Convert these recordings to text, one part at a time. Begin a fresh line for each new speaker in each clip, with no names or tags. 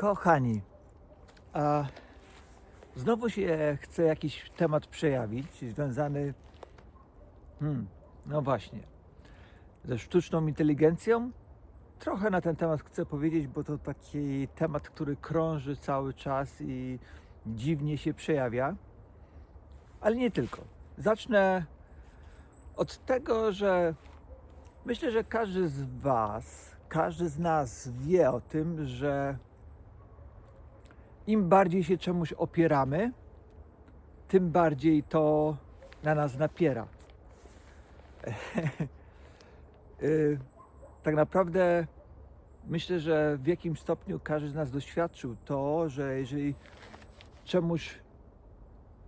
Kochani, a znowu się chce jakiś temat przejawić związany, hmm, no właśnie, ze sztuczną inteligencją. Trochę na ten temat chcę powiedzieć, bo to taki temat, który krąży cały czas i dziwnie się przejawia. Ale nie tylko. Zacznę od tego, że myślę, że każdy z Was, każdy z nas wie o tym, że im bardziej się czemuś opieramy, tym bardziej to na nas napiera. Y, tak naprawdę myślę, że w jakimś stopniu każdy z nas doświadczył to, że jeżeli czemuś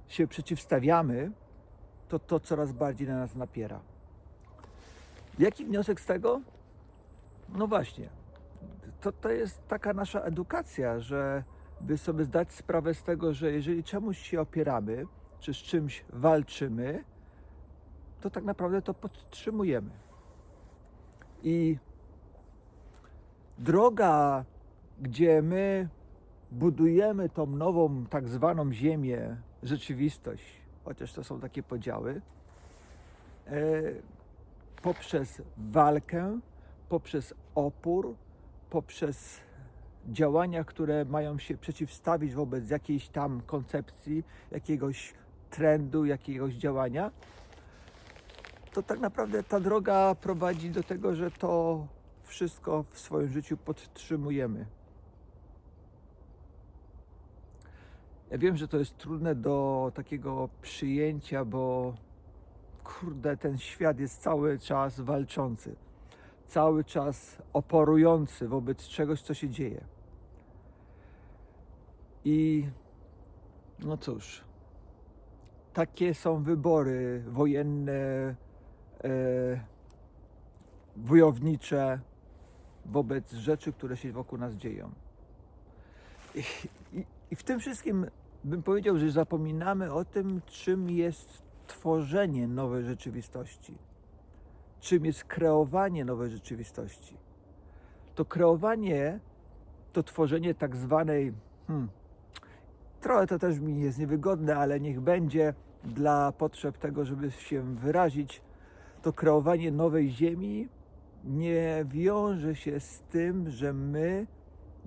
się przeciwstawiamy, to to coraz bardziej na nas napiera. Jaki wniosek z tego? No właśnie, to, to jest taka nasza edukacja, że by sobie zdać sprawę z tego, że jeżeli czemuś się opieramy, czy z czymś walczymy, to tak naprawdę to podtrzymujemy. I droga, gdzie my budujemy tą nową, tak zwaną Ziemię, rzeczywistość, chociaż to są takie podziały, e, poprzez walkę, poprzez opór, poprzez działania, które mają się przeciwstawić wobec jakiejś tam koncepcji, jakiegoś trendu, jakiegoś działania, to tak naprawdę ta droga prowadzi do tego, że to wszystko w swoim życiu podtrzymujemy. Ja wiem, że to jest trudne do takiego przyjęcia, bo kurde, ten świat jest cały czas walczący, cały czas oporujący wobec czegoś, co się dzieje. I no cóż, takie są wybory wojenne, e, wojownicze wobec rzeczy, które się wokół nas dzieją. I, i, I w tym wszystkim bym powiedział, że zapominamy o tym, czym jest tworzenie nowej rzeczywistości, czym jest kreowanie nowej rzeczywistości. To kreowanie to tworzenie tak zwanej, hmm, trochę to też mi jest niewygodne, ale niech będzie dla potrzeb tego, żeby się wyrazić, to kreowanie nowej ziemi nie wiąże się z tym, że my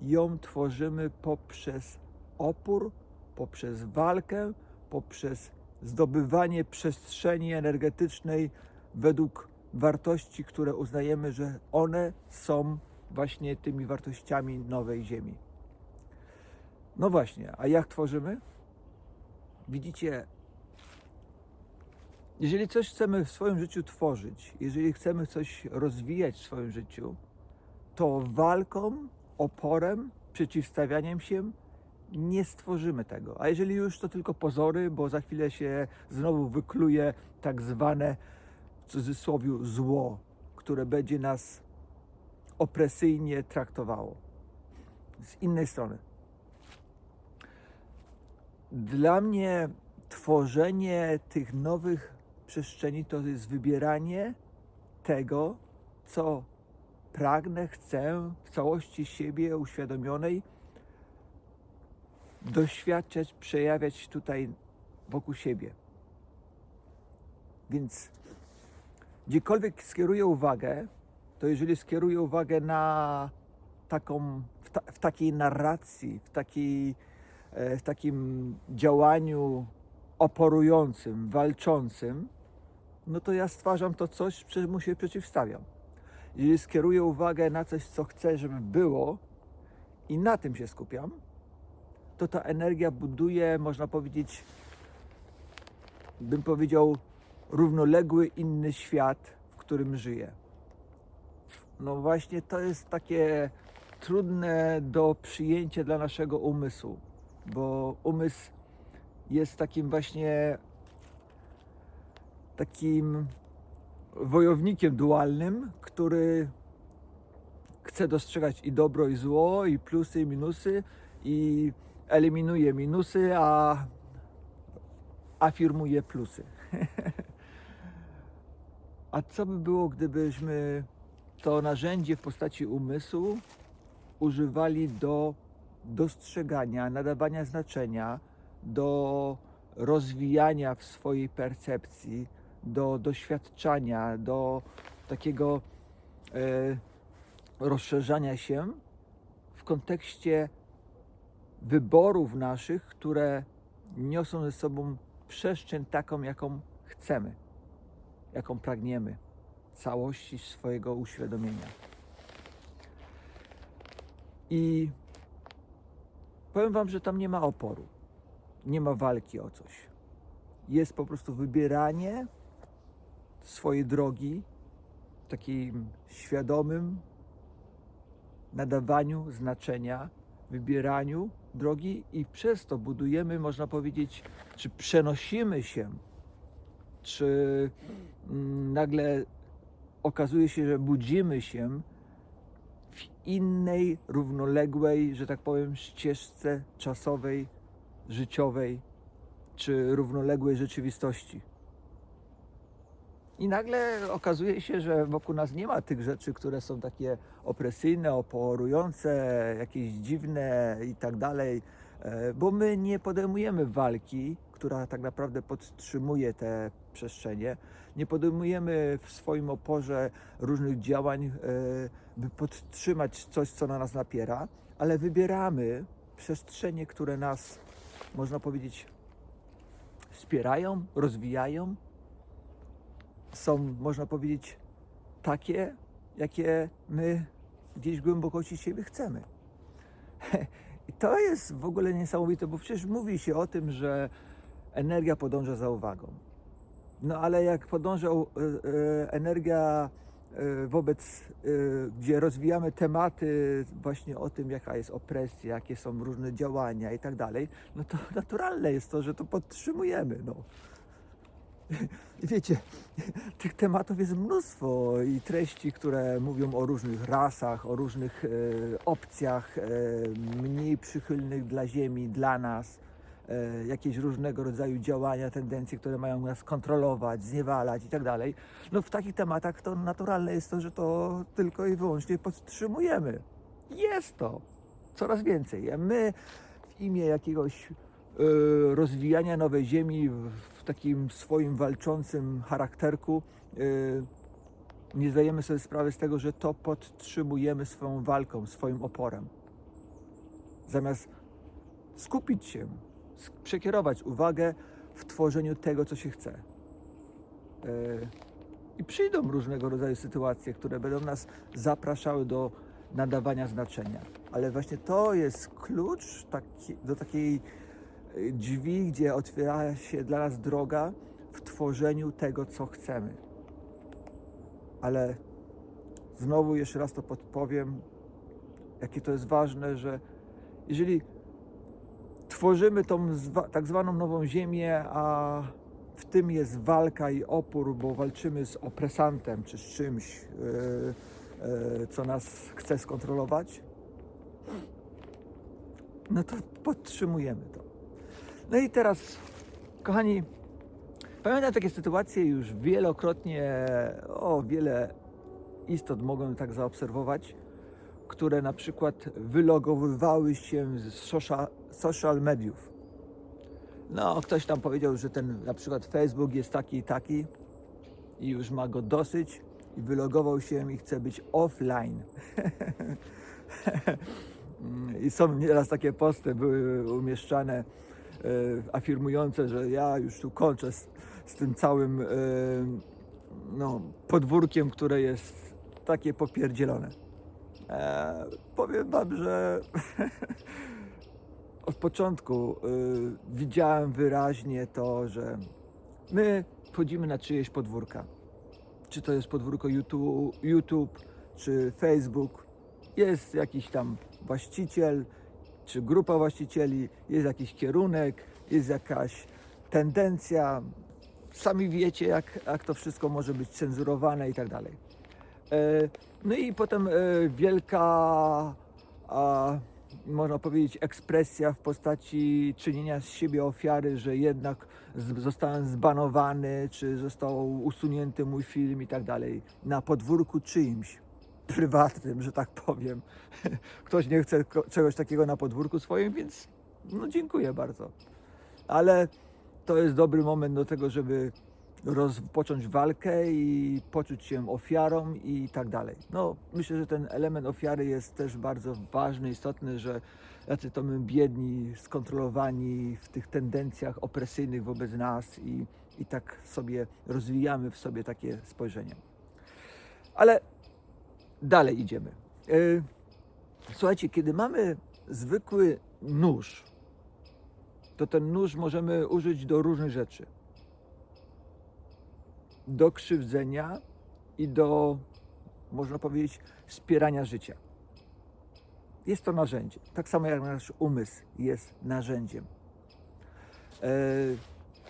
ją tworzymy poprzez opór, poprzez walkę, poprzez zdobywanie przestrzeni energetycznej według wartości, które uznajemy, że one są właśnie tymi wartościami nowej Ziemi. No właśnie, a jak tworzymy? Widzicie, jeżeli coś chcemy w swoim życiu tworzyć, jeżeli chcemy coś rozwijać w swoim życiu, to walką, oporem, przeciwstawianiem się nie stworzymy tego. A jeżeli już, to tylko pozory, bo za chwilę się znowu wykluje tak zwane w cudzysłowie zło, które będzie nas opresyjnie traktowało. Z innej strony. Dla mnie tworzenie tych nowych przestrzeni to jest wybieranie tego, co pragnę, chcę w całości siebie uświadomionej doświadczać, przejawiać tutaj wokół siebie. Więc gdziekolwiek skieruję uwagę, to jeżeli skieruję uwagę na taką, w, ta, w takiej narracji, w, takiej, w takim działaniu oporującym, walczącym, no to ja stwarzam to coś, czemu się przeciwstawiam. Jeżeli skieruję uwagę na coś, co chcę, żeby było i na tym się skupiam, to ta energia buduje, można powiedzieć, bym powiedział, równoległy inny świat, w którym żyję. No właśnie to jest takie trudne do przyjęcia dla naszego umysłu, bo umysł jest takim właśnie takim wojownikiem dualnym, który chce dostrzegać i dobro, i zło, i plusy, i minusy, i eliminuje minusy, a afirmuje plusy. a co by było, gdybyśmy to narzędzie w postaci umysłu używali do dostrzegania, nadawania znaczenia, do rozwijania w swojej percepcji, do doświadczania, do takiego e, rozszerzania się w kontekście wyborów naszych, które niosą ze sobą przestrzeń taką, jaką chcemy, jaką pragniemy, całości swojego uświadomienia. I powiem Wam, że tam nie ma oporu, nie ma walki o coś. Jest po prostu wybieranie swojej drogi w takim świadomym nadawaniu znaczenia, wybieraniu drogi i przez to budujemy, można powiedzieć, czy przenosimy się, czy mm, nagle okazuje się, że budzimy się innej, równoległej, że tak powiem, ścieżce czasowej, życiowej, czy równoległej rzeczywistości. I nagle okazuje się, że wokół nas nie ma tych rzeczy, które są takie opresyjne, oporujące, jakieś dziwne i tak dalej, e, bo my nie podejmujemy walki, która tak naprawdę podtrzymuje te przestrzenie. Nie podejmujemy w swoim oporze różnych działań, e, by podtrzymać coś, co na nas napiera, ale wybieramy przestrzenie, które nas, można powiedzieć, wspierają, rozwijają, są, można powiedzieć, takie, jakie my gdzieś głębokości siebie chcemy. I to jest w ogóle niesamowite, bo przecież mówi się o tym, że energia podąża za uwagą. No ale jak podąża e, e, energia e, wobec, gdzie rozwijamy tematy właśnie o tym, jaka jest opresja, jakie są różne działania i tak dalej, no to naturalne jest to, że to podtrzymujemy. No. Wiecie, tych tematów jest mnóstwo i treści, które mówią o różnych rasach, o różnych opcjach mniej przychylnych dla Ziemi, dla nas, jakieś różnego rodzaju działania, tendencje, które mają nas kontrolować, zniewalać i tak dalej. No w takich tematach to naturalne jest to, że to tylko i wyłącznie podtrzymujemy. Jest to coraz więcej. A my w imię jakiegoś e, rozwijania nowej ziemi w, takim swoim walczącym charakterku e, nie zdajemy sobie sprawy z tego, że to podtrzymujemy swoją walką, swoim oporem. Zamiast skupić się, przekierować uwagę w tworzeniu tego, co się chce. E, I przyjdą różnego rodzaju sytuacje, które będą nas zapraszały do nadawania znaczenia. Ale właśnie to jest klucz taki, do takiej y, drzwi, gdzie otwiera się dla nas droga w tworzeniu tego, co chcemy. Ale znowu jeszcze raz to podpowiem, jakie to jest ważne, że jeżeli tworzymy tą tak zwaną nową ziemię, a w tym jest walka i opór, bo walczymy z opresantem czy z czymś, yy, yy, co nas chce skontrolować, no to podtrzymujemy to. No i teraz, kochani, pamiętam takie sytuacje już wielokrotnie, o wiele istot mogłem tak zaobserwować, które na przykład wylogowywały się z social, social mediów. No, ktoś tam powiedział, że ten na przykład Facebook jest taki i taki i już ma go dosyć i wylogował się i chce być offline. I są nieraz takie posty były umieszczane e, afirmujące, że ja już tu kończę z, z tym całym e, no, podwórkiem, które jest takie popierdzielone. E, powiem wam, że od początku y, widziałem wyraźnie to, że my wchodzimy na czyjeś podwórka. Czy to jest podwórko YouTube, YouTube czy Facebook. Jest jakiś tam właściciel, czy grupa właścicieli, jest jakiś kierunek, jest jakaś tendencja. Sami wiecie, jak, jak to wszystko może być cenzurowane i tak dalej. E, No i potem e, wielka, można powiedzieć, ekspresja w postaci czynienia z siebie ofiary, że jednak zostałem zbanowany, czy został usunięty mój film i tak dalej, na podwórku czyimś. prywatnym, że tak powiem. Ktoś nie chce czegoś takiego na podwórku swoim, więc no dziękuję bardzo. Ale to jest dobry moment do tego, żeby rozpocząć walkę i poczuć się ofiarą i tak dalej. No, myślę, że ten element ofiary jest też bardzo ważny, istotny, że jacy to my biedni, skontrolowani w tych tendencjach opresyjnych wobec nas i, i tak sobie rozwijamy w sobie takie spojrzenie. Ale dalej idziemy. Yy, Słuchajcie, kiedy mamy zwykły nóż, to ten nóż możemy użyć do różnych rzeczy. Do krzywdzenia i do, można powiedzieć, wspierania życia. Jest to narzędzie. Tak samo jak nasz umysł jest narzędziem. E,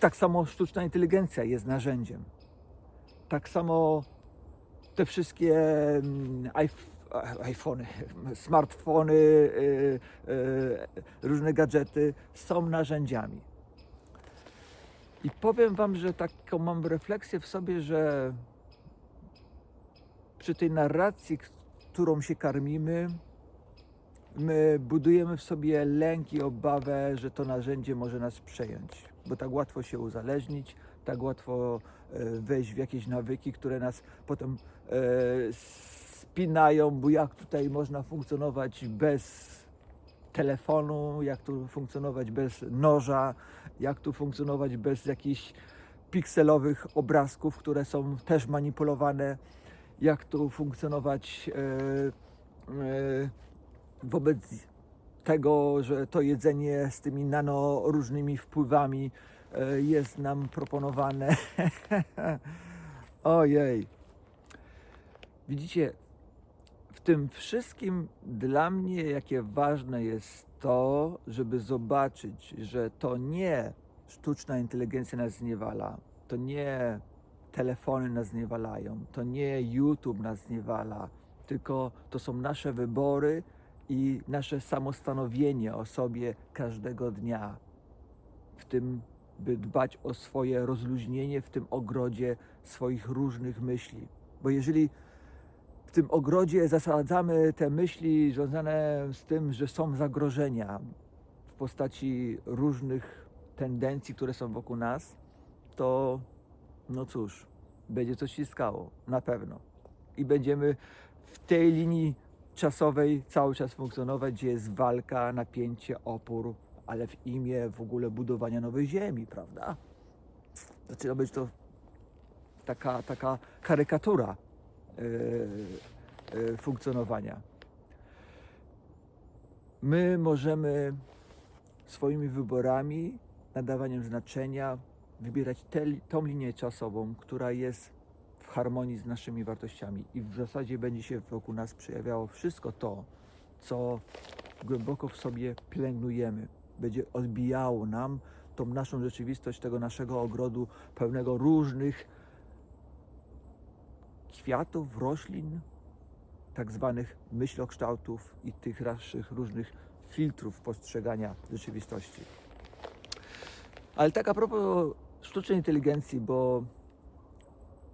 tak samo sztuczna inteligencja jest narzędziem. Tak samo te wszystkie mm, iP- iPhony, smartfony, y, y, różne gadżety są narzędziami. I powiem Wam, że taką mam refleksję w sobie, że przy tej narracji, którą się karmimy, my budujemy w sobie lęk i obawę, że to narzędzie może nas przejąć, bo tak łatwo się uzależnić, tak łatwo e, wejść w jakieś nawyki, które nas potem e, spinają, bo jak tutaj można funkcjonować bez telefonu, jak tu funkcjonować bez noża, jak tu funkcjonować bez jakichś pikselowych obrazków, które są też manipulowane, jak tu funkcjonować e, e, wobec tego, że to jedzenie z tymi nano różnymi wpływami e, jest nam proponowane. Ojej. Widzicie, tym wszystkim dla mnie jakie ważne jest to, żeby zobaczyć, że to nie sztuczna inteligencja nas zniewala, to nie telefony nas zniewalają, to nie YouTube nas zniewala, tylko to są nasze wybory i nasze samostanowienie o sobie każdego dnia. W tym, by dbać o swoje rozluźnienie w tym ogrodzie swoich różnych myśli. Bo jeżeli w tym ogrodzie zasadzamy te myśli związane z tym, że są zagrożenia w postaci różnych tendencji, które są wokół nas, to no cóż, będzie coś ściskało, na pewno. I będziemy w tej linii czasowej cały czas funkcjonować, gdzie jest walka, napięcie, opór, ale w imię w ogóle budowania nowej ziemi, prawda? Zaczyna być to taka, taka karykatura funkcjonowania. My możemy swoimi wyborami, nadawaniem znaczenia, wybierać tą linię czasową, która jest w harmonii z naszymi wartościami i w zasadzie będzie się wokół nas przejawiało wszystko to, co głęboko w sobie pielęgnujemy. Będzie odbijało nam tą naszą rzeczywistość, tego naszego ogrodu pełnego różnych kwiatów, roślin, tak zwanych myślokształtów i tych naszych różnych filtrów postrzegania rzeczywistości. Ale tak a propos sztucznej inteligencji, bo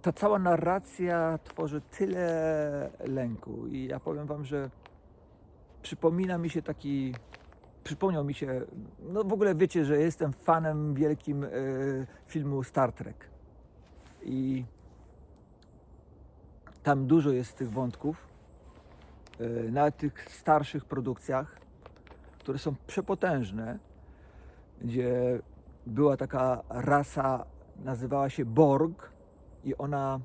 ta cała narracja tworzy tyle lęku i ja powiem Wam, że przypomina mi się taki, przypomniał mi się, no w ogóle wiecie, że jestem fanem wielkim e, filmu Star Trek i tam dużo jest tych wątków, nawet w tych starszych produkcjach, które są przepotężne, gdzie była taka rasa, nazywała się Borg i ona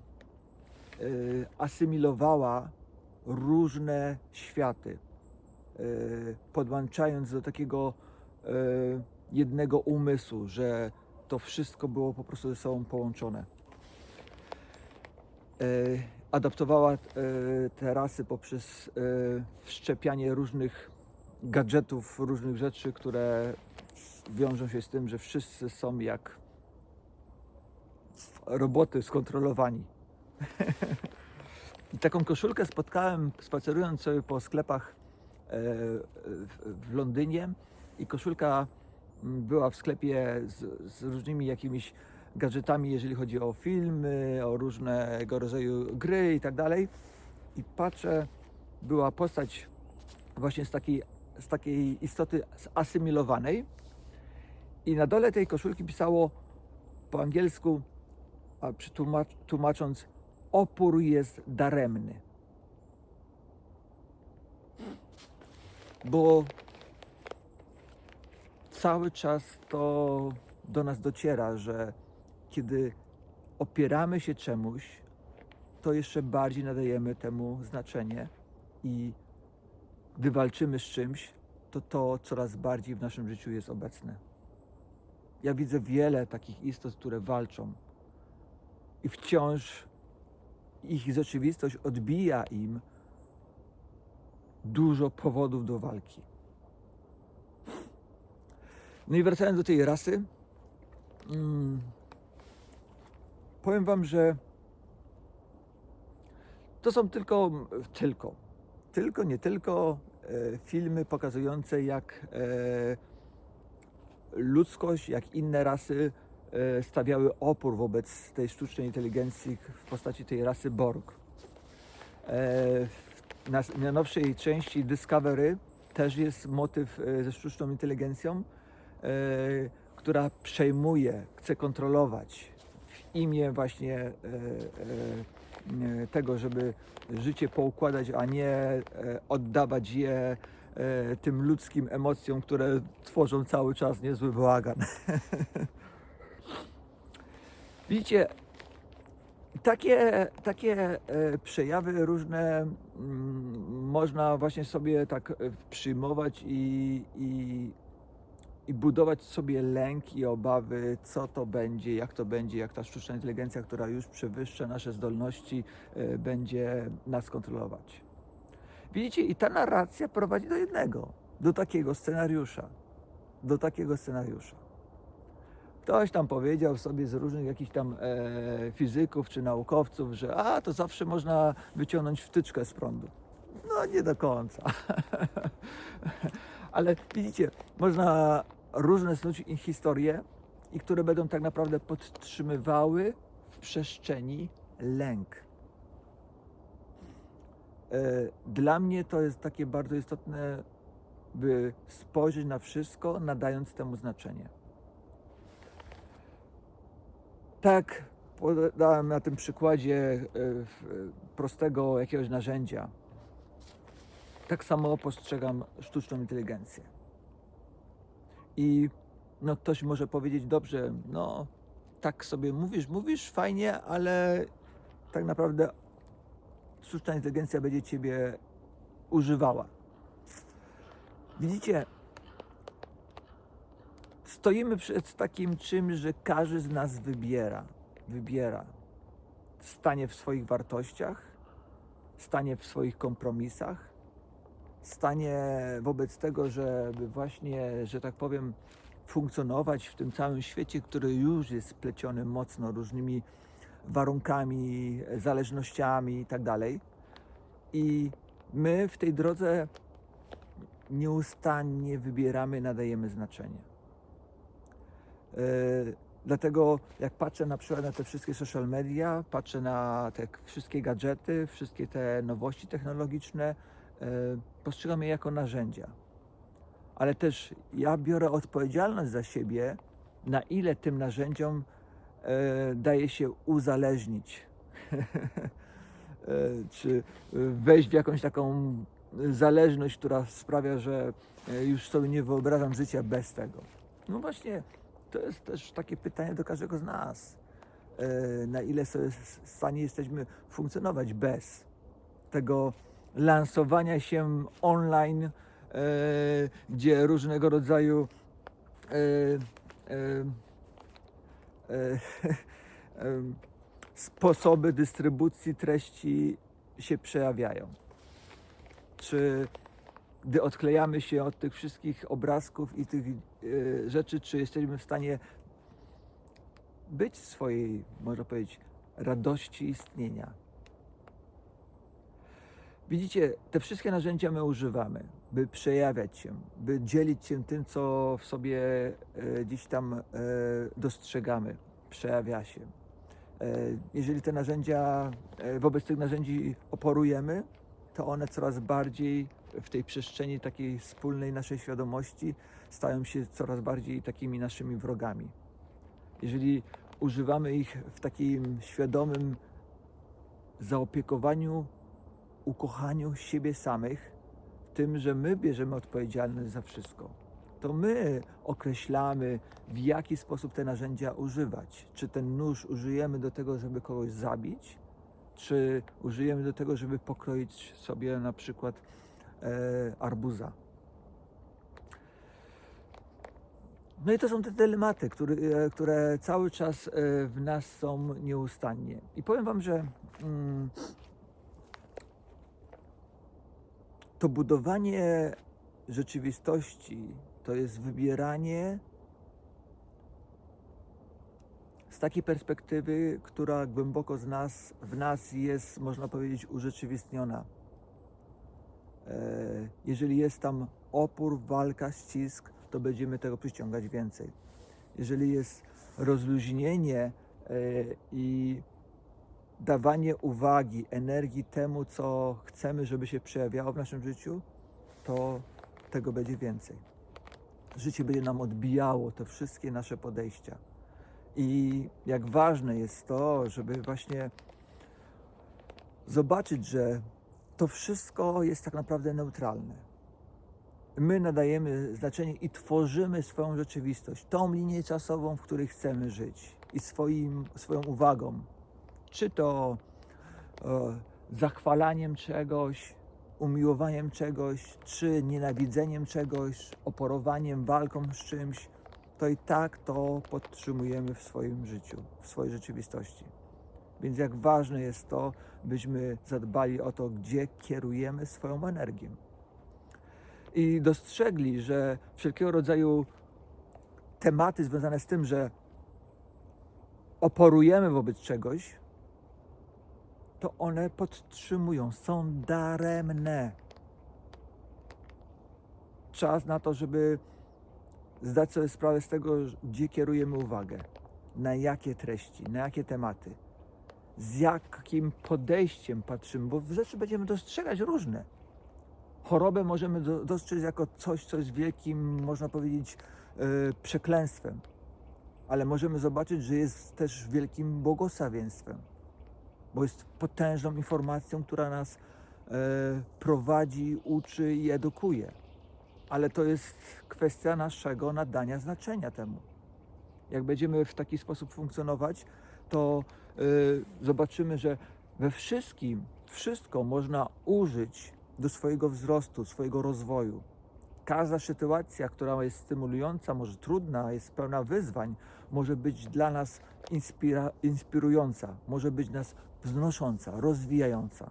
y, asymilowała różne światy, y, podłączając do takiego y, jednego umysłu, że to wszystko było po prostu ze sobą połączone. Adaptowała y, te rasy poprzez y, wszczepianie różnych gadżetów, różnych rzeczy, które wiążą się z tym, że wszyscy są jak roboty skontrolowani. I taką koszulkę spotkałem spacerując sobie po sklepach e, w- w Londynie i koszulka mm, była w sklepie z, z różnymi jakimiś gadżetami, jeżeli chodzi o filmy, o różnego rodzaju gry i tak dalej. i patrzę, była postać właśnie z takiej, z takiej istoty zasymilowanej i na dole tej koszulki pisało po angielsku, a przetłumacz, tłumacząc, opór jest daremny. Bo cały czas to do nas dociera, że kiedy opieramy się czemuś, to jeszcze bardziej nadajemy temu znaczenie i gdy walczymy z czymś, to to coraz bardziej w naszym życiu jest obecne. Ja widzę wiele takich istot, które walczą i wciąż ich rzeczywistość odbija im dużo powodów do walki. No i wracając do tej rasy, mm, powiem Wam, że to są tylko, tylko, tylko, nie tylko e, filmy pokazujące, jak e, ludzkość, jak inne rasy e, stawiały opór wobec tej sztucznej inteligencji w postaci tej rasy Borg. W najnowszej części Discovery też jest motyw ze sztuczną inteligencją, która przejmuje, chce kontrolować imię właśnie e, e, e, tego, żeby życie poukładać, a nie oddawać je tym ludzkim emocjom, które tworzą cały czas niezły bałagan. Widzicie, takie, takie przejawy różne mm, można właśnie sobie tak przyjmować i, i, i budować sobie lęk i obawy, co to będzie, jak to będzie, jak ta sztuczna inteligencja, która już przewyższa nasze zdolności, e, będzie nas kontrolować. Widzicie, i ta narracja prowadzi do jednego, do takiego scenariusza. Do takiego scenariusza. Ktoś tam powiedział sobie z różnych jakichś tam e, fizyków czy naukowców, że a to zawsze można wyciągnąć wtyczkę z prądu. No nie do końca. Ale widzicie, można różne snuć historie, i które będą tak naprawdę podtrzymywały w przestrzeni lęk. E, Dla mnie to jest takie bardzo istotne, by spojrzeć na wszystko, nadając temu znaczenie. Tak podałem na tym przykładzie e, prostego jakiegoś narzędzia. Tak samo postrzegam sztuczną inteligencję. I no ktoś może powiedzieć, dobrze, no tak sobie mówisz, mówisz fajnie, ale tak naprawdę sztuczna inteligencja będzie ciebie używała. Widzicie, stoimy przed takim czymś, że każdy z nas wybiera, wybiera. Stanie w swoich wartościach, stanie w swoich kompromisach, stanie wobec tego, żeby właśnie, że tak powiem, funkcjonować w tym całym świecie, który już jest spleciony mocno różnymi warunkami, zależnościami i tak. I my w tej drodze nieustannie wybieramy, nadajemy znaczenie. Yy, Dlatego jak patrzę na przykład na te wszystkie social media, patrzę na te wszystkie gadżety, wszystkie te nowości technologiczne, postrzegam je jako narzędzia. Ale też ja biorę odpowiedzialność za siebie, na ile tym narzędziom yy, daje się uzależnić. Yy, Czy wejść w jakąś taką zależność, która sprawia, że już sobie nie wyobrażam życia bez tego. No właśnie, to jest też takie pytanie do każdego z nas. E, Na ile sobie w stanie jesteśmy funkcjonować bez tego lansowania się online, e, gdzie różnego rodzaju e, e, e, em, sposoby dystrybucji treści się przejawiają. Czy gdy odklejamy się od tych wszystkich obrazków i tych e, rzeczy, czy jesteśmy w stanie być swojej, można powiedzieć, radości istnienia. Widzicie, te wszystkie narzędzia my używamy, by przejawiać się, by dzielić się tym, co w sobie e, gdzieś tam e, dostrzegamy, przejawia się. E, Jeżeli te narzędzia, e, wobec tych narzędzi oporujemy, to one coraz bardziej w tej przestrzeni takiej wspólnej naszej świadomości stają się coraz bardziej takimi naszymi wrogami. Jeżeli używamy ich w takim świadomym zaopiekowaniu, ukochaniu siebie samych, w tym, że my bierzemy odpowiedzialność za wszystko. To my określamy, w jaki sposób te narzędzia używać. Czy ten nóż użyjemy do tego, żeby kogoś zabić, czy użyjemy do tego, żeby pokroić sobie na przykład e, arbuza. No i to są te dylematy, które, które cały czas e, w nas są nieustannie. I powiem Wam, że mm, to budowanie rzeczywistości to jest wybieranie z takiej perspektywy, która głęboko z nas, w nas jest, można powiedzieć, urzeczywistniona. E, Jeżeli jest tam opór, walka, ścisk, to będziemy tego przyciągać więcej. Jeżeli jest rozluźnienie e, i dawanie uwagi, energii temu, co chcemy, żeby się przejawiało w naszym życiu, to tego będzie więcej. Życie będzie nam odbijało te wszystkie nasze podejścia. I jak ważne jest to, żeby właśnie zobaczyć, że to wszystko jest tak naprawdę neutralne. My nadajemy znaczenie i tworzymy swoją rzeczywistość, tą linię czasową, w której chcemy żyć i swoim, swoją uwagą. Czy to e, zachwalaniem czegoś, umiłowaniem czegoś, czy nienawidzeniem czegoś, oporowaniem, walką z czymś, to i tak to podtrzymujemy w swoim życiu, w swojej rzeczywistości. Więc jak ważne jest to, byśmy zadbali o to, gdzie kierujemy swoją energię. I dostrzegli, że wszelkiego rodzaju tematy związane z tym, że oporujemy wobec czegoś, to one podtrzymują, są daremne. Czas na to, żeby zdać sobie sprawę z tego, gdzie kierujemy uwagę, na jakie treści, na jakie tematy, z jakim podejściem patrzymy, bo rzeczy będziemy dostrzegać różne. Chorobę możemy do, dostrzec jako coś, co jest wielkim, można powiedzieć, yy, przekleństwem, ale możemy zobaczyć, że jest też wielkim błogosławieństwem, bo jest potężną informacją, która nas yy, prowadzi, uczy i edukuje ale to jest kwestia naszego nadania znaczenia temu. Jak będziemy w taki sposób funkcjonować, to y, zobaczymy, że we wszystkim, wszystko można użyć do swojego wzrostu, swojego rozwoju. Każda sytuacja, która jest stymulująca, może trudna, jest pełna wyzwań, może być dla nas inspira- inspirująca, może być nas wznosząca, rozwijająca.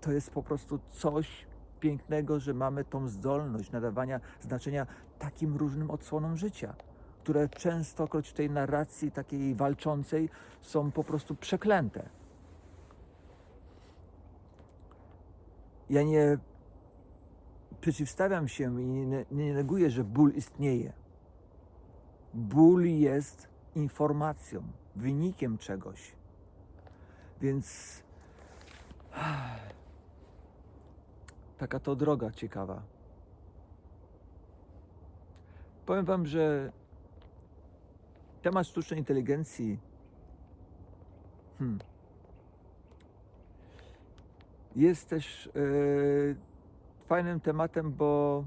To jest po prostu coś pięknego, że mamy tą zdolność nadawania znaczenia takim różnym odsłonom życia, które częstokroć w tej narracji takiej walczącej są po prostu przeklęte. Ja nie przeciwstawiam się i nie, neguję, że ból istnieje. Ból jest informacją, wynikiem czegoś. Więc taka to droga ciekawa. Powiem Wam, że temat sztucznej inteligencji hmm, jest też e, fajnym tematem, bo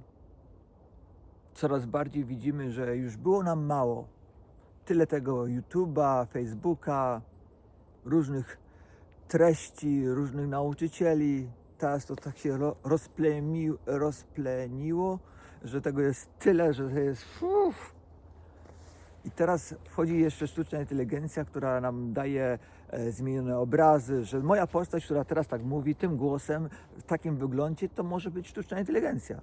coraz bardziej widzimy, że już było nam mało. Tyle tego YouTube'a, Facebooka, różnych treści, różnych nauczycieli, teraz to tak się ro, rozplemi, rozpleniło, że tego jest tyle, że to jest. Uff. I teraz wchodzi jeszcze sztuczna inteligencja, która nam daje e, zmienione obrazy, że moja postać, która teraz tak mówi, tym głosem, w takim wyglądzie, to może być sztuczna inteligencja.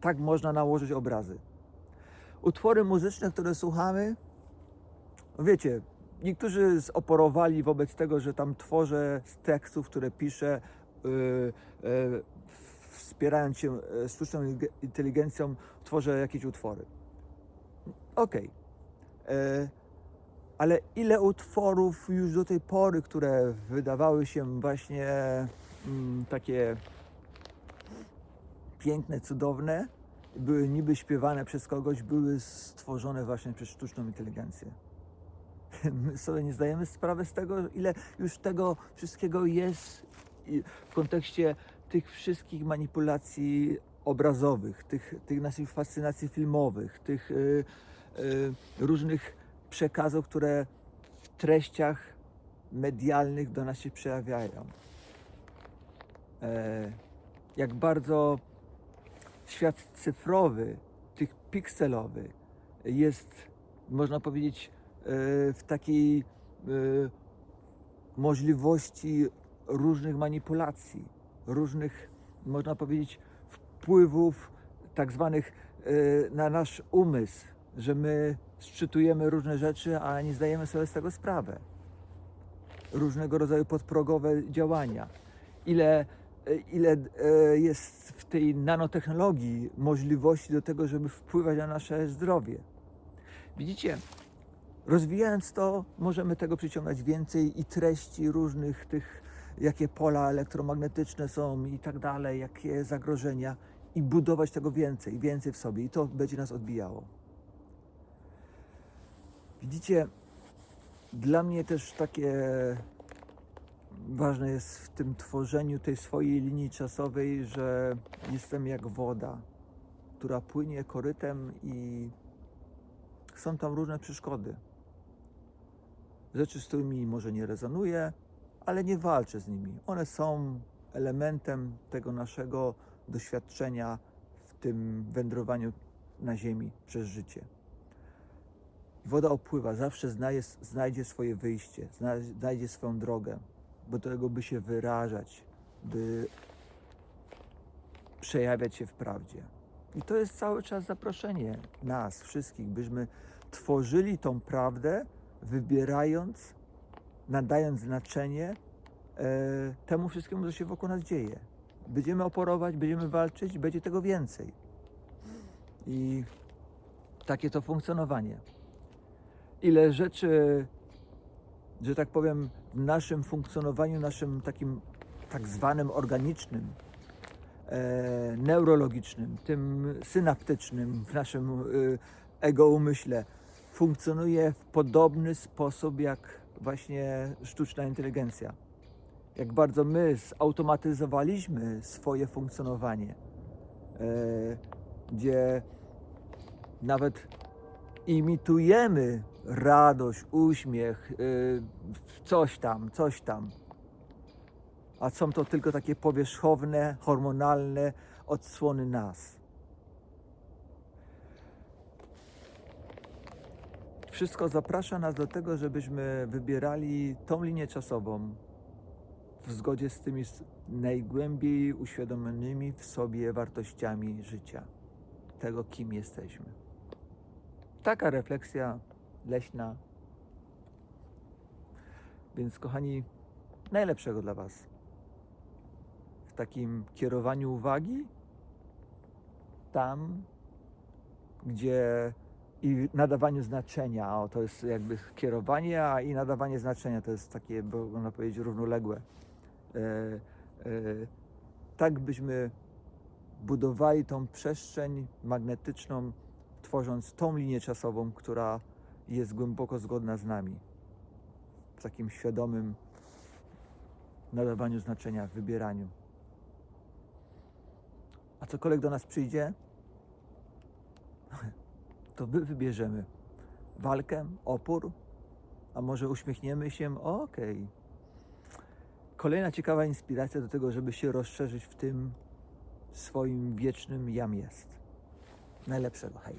Tak można nałożyć obrazy. Utwory muzyczne, które słuchamy, wiecie, niektórzy zoporowali wobec tego, że tam tworzę z tekstów, które piszę, yy, yy, wspierając się e, sztuczną inteligencją, tworzę jakieś utwory. Okej. Okay. Ale ile utworów już do tej pory, które wydawały się właśnie mm, takie piękne, cudowne, były niby śpiewane przez kogoś, były stworzone właśnie przez sztuczną inteligencję. My sobie nie zdajemy sprawy z tego, ile już tego wszystkiego jest w kontekście tych wszystkich manipulacji obrazowych, tych, tych naszych fascynacji filmowych, tych y, y, różnych przekazów, które w treściach medialnych do nas się przejawiają. E, jak bardzo świat cyfrowy, tych pikselowy jest, można powiedzieć, e, w takiej e, możliwości różnych manipulacji, różnych, można powiedzieć, wpływów tak zwanych na nasz umysł, że my szczytujemy różne rzeczy, a nie zdajemy sobie z tego sprawy. Różnego rodzaju podprogowe działania. Ile, ile e, jest w tej nanotechnologii możliwości do tego, żeby wpływać na nasze zdrowie. Widzicie, rozwijając to, możemy tego przyciągać więcej i treści różnych tych, jakie pola elektromagnetyczne są i tak dalej, jakie zagrożenia i budować tego więcej, więcej w sobie i to będzie nas odbijało. Widzicie, dla mnie też takie ważne jest w tym tworzeniu tej swojej linii czasowej, że jestem jak woda, która płynie korytem i są tam różne przeszkody. Rzeczy, z którymi może nie rezonuję, ale nie walczę z nimi. One są elementem tego naszego doświadczenia w tym wędrowaniu na Ziemi przez życie. Woda opływa, zawsze znajdzie, znajdzie swoje wyjście, zna- znajdzie swoją drogę, bo do tego, by się wyrażać, by przejawiać się w prawdzie. I to jest cały czas zaproszenie nas, wszystkich, byśmy tworzyli tą prawdę, wybierając, nadając znaczenie e, temu wszystkiemu, co się wokół nas dzieje. Będziemy oporować, będziemy walczyć, będzie tego więcej. I takie to funkcjonowanie. Ile rzeczy, że tak powiem, w naszym funkcjonowaniu, naszym takim tak zwanym organicznym, e, neurologicznym, tym synaptycznym w naszym e, ego umyśle funkcjonuje w podobny sposób jak właśnie sztuczna inteligencja. Jak bardzo my zautomatyzowaliśmy swoje funkcjonowanie, e, gdzie nawet imitujemy radość, uśmiech, y, coś tam, coś tam. A są to tylko takie powierzchowne, hormonalne odsłony nas. Wszystko zaprasza nas do tego, żebyśmy wybierali tą linię czasową w zgodzie z tymi najgłębiej uświadomionymi w sobie wartościami życia, tego kim jesteśmy. Taka refleksja leśna. Więc, kochani, najlepszego dla Was w takim kierowaniu uwagi tam, gdzie i nadawaniu znaczenia, o to jest jakby kierowanie, a i nadawanie znaczenia to jest takie, można powiedzieć, równoległe. E, e, tak byśmy budowali tą przestrzeń magnetyczną, tworząc tą linię czasową, która jest głęboko zgodna z nami. W takim świadomym nadawaniu znaczenia, wybieraniu. A cokolwiek do nas przyjdzie, to my wybierzemy walkę, opór, a może uśmiechniemy się, okej. Kolejna ciekawa inspiracja do tego, żeby się rozszerzyć w tym swoim wiecznym jam jest. Najlepszego, hej.